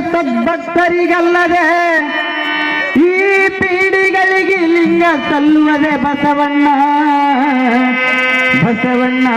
ಸದ್ಭಕ್ತರಿಗಲ್ಲದೆ ಈ ಪೀಡಿಗಳಿಗೆ ಲಿಂಗ ಸಲ್ಲುವದೆ ಬಸವಣ್ಣ. ಬಸವಣ್ಣ.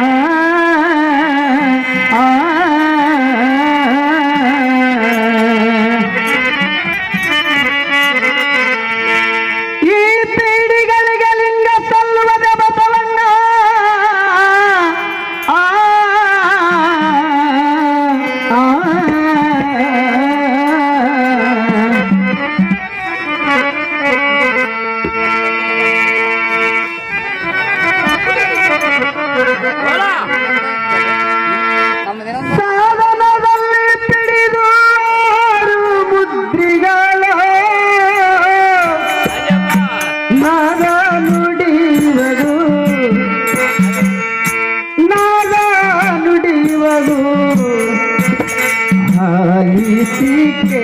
দিকে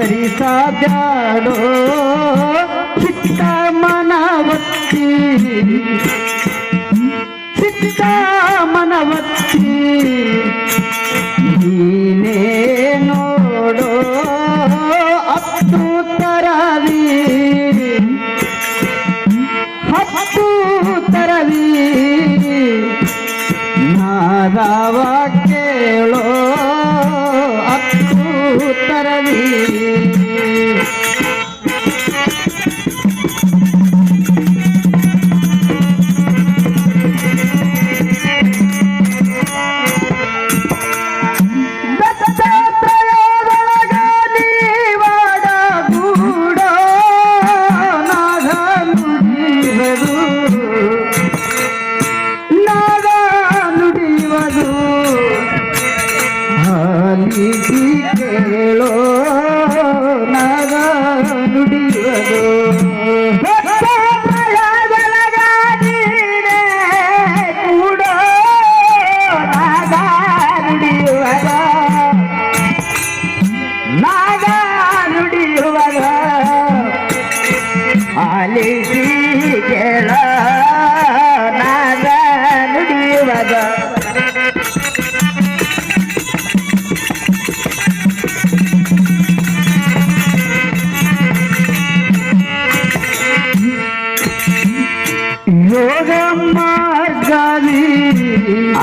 ಸರಿ ಸಾಧ್ಯಾಡೋ ಚಿತ್ತ ಮನವತ್ತಿ ಚಿತ್ತ ಮನವತ್ತಿ ನೀನೇ ನೋಡೋ মরি বেরু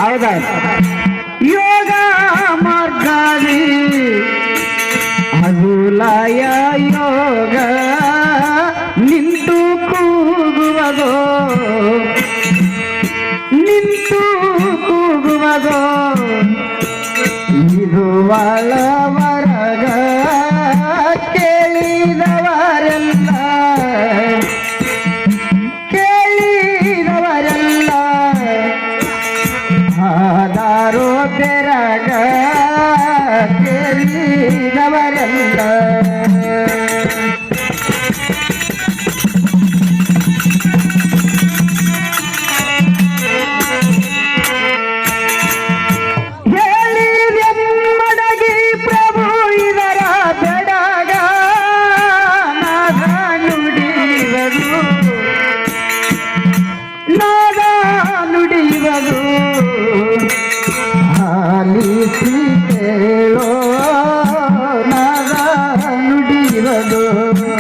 ಹೌದಾ ಯೋಗ ಮಾರ್ಗದಿ ಅಗುಲಯ ಯೋಗ ನಿಂತು ಕೂಗುವಗೋ ನಿಂತು ಕೂಗುವಗೋ ಇದು ಒಳವರಗ ಕಲಿ ನುಡಿಯುವುದು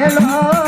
hello.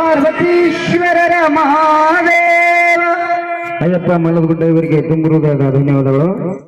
ಪಾರ್ವತೀಶ್ವರರ ಮಹಾದೇವ. ಅಯ್ಯಪ್ಪ ಮಲ್ಲದಗುಡ್ಡ ಇವರಿಗೆ ತುಂಬಿರುವುದಾದ ಧನ್ಯವಾದಗಳು.